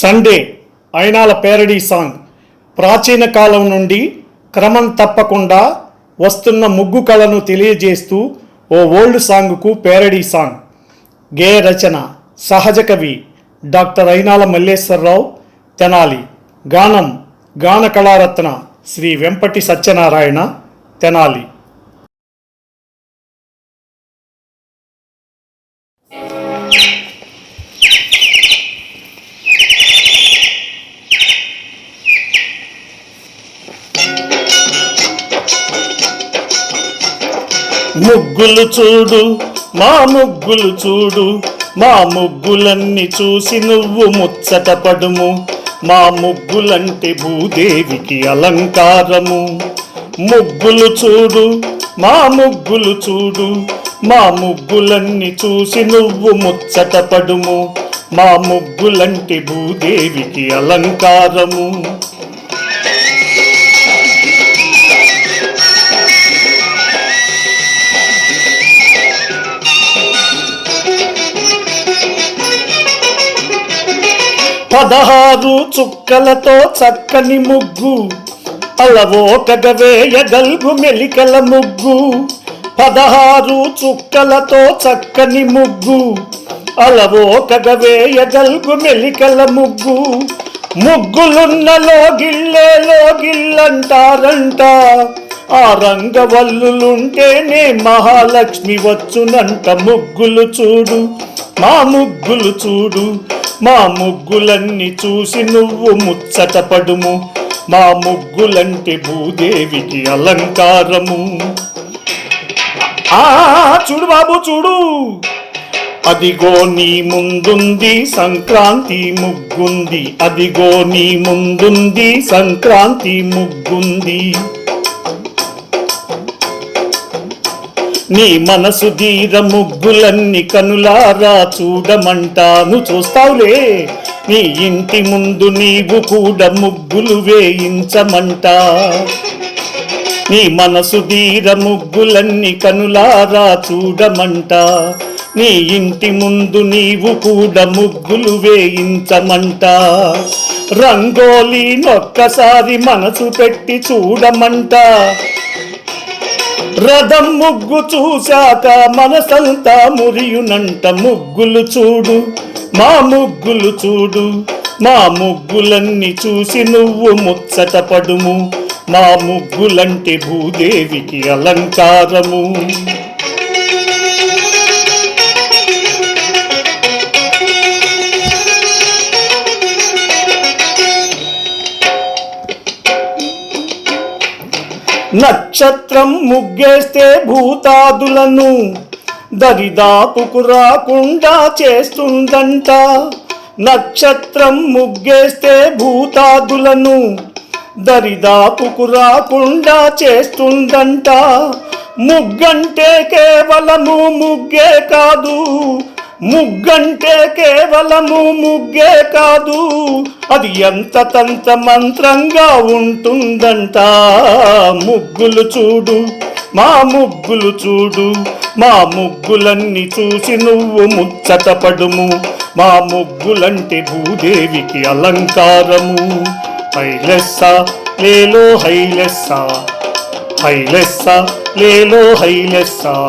Sunday Ayinala parody song. ప్రాచీన కాలం నుండి క్రమం తప్పకుండా వస్తున్న ముగ్గు కళను తెలియజేస్తూ ఓ ఓల్డ్ సాంగ్కు పేరడీ సాంగ్. గేయ రచన సహజ కవి డాక్టర్ అయినాల మల్లేశ్వరరావు తెనాలి. గానం గాన కళారత్న శ్రీ వెంపటి సత్యనారాయణ తెనాలి. ముగ్గులు చూడు మా ముగ్గులు చూడు మా ముగ్గులన్నీ చూసి నువ్వు ముచ్చట పడుము. మా ముగ్గులంటే భూదేవికి అలంకారము. ముగ్గులు చూడు మా ముగ్గులు చూడు మా ముగ్గులన్నీ చూసి నువ్వు ముచ్చట పడుము. మా ముగ్గులంటే భూదేవికి అలంకారము. పదహారు చుక్కలతో చక్కని ముగ్గు. అలవోకగ వేయగల్గు మెలికల ముగ్గు. పదహారు చుక్కలతో చక్కని ముగ్గు. అలవోకగ వేయగల్గు మెలికల ముగ్గు. ముగ్గులున్న లోగిల్లే లోగిల్లంటారంట ఆ రంగవల్లులుంటేనే మహాలక్ష్మి వచ్చునంట ముగ్గులు చూడు. మా ముగ్గులు చూడు. మా ముగ్గులన్నీ చూసి నువ్వు ముచ్చట పడుము. మా ముగ్గులంటే భూదేవికి అలంకారము. ఆ చూడు బాబు చూడు. అదిగో నీ ముందుంది సంక్రాంతి ముగ్గుంది. అదిగో నీ ముందుంది సంక్రాంతి ముగ్గుంది. నీ మనసు ధీర ముగ్గులన్నీ కనులారా చూడమంటాను చూస్తావులే. నీ ఇంటి ముందు నీవు కూడా ముగ్గులు వేయించమంటా. నీ మనసు ధీర ముగ్గులన్నీ కనులారా చూడమంట. నీ ఇంటి ముందు నీవు కూడా ముగ్గులు వేయించమంట. రంగోలీ నొక్కసారి మనసు పెట్టి చూడమంట. రథం ముగ్గు చూశాక మనసంతా మురియునంట ముగ్గులు చూడు. మా ముగ్గులు చూడు. మా ముగ్గులన్నీ చూసి నువ్వు ముచ్చట పడుము. మా ముగ్గులంటే భూదేవికి అలంకారము. నక్షత్రం ముగ్గేస్తే భూతాదులను దరిదాపుకు రాకుండా చేస్తుందంట. నక్షత్రం ముగ్గేస్తే భూతాదులను దరిదాపుకు రాకుండా చేస్తుందంట. ముగ్గంటే కేవలము ముగ్గే కాదు ముగ్గంటే కేవలము ముగ్గే కాదు. అది ఎంత తంత మంత్రంగా ఉంటుందంట. ముగ్గులు చూడు మా ముగ్గులు చూడు. మా ముగ్గులన్నీ చూసి నువ్వు ముచ్చటపడుము మా ముగ్గులంటే భూదేవికి అలంకారము. హైలెస్స లేలో హైలెస్స. హైలెస్స లేలో హైలెస్సా.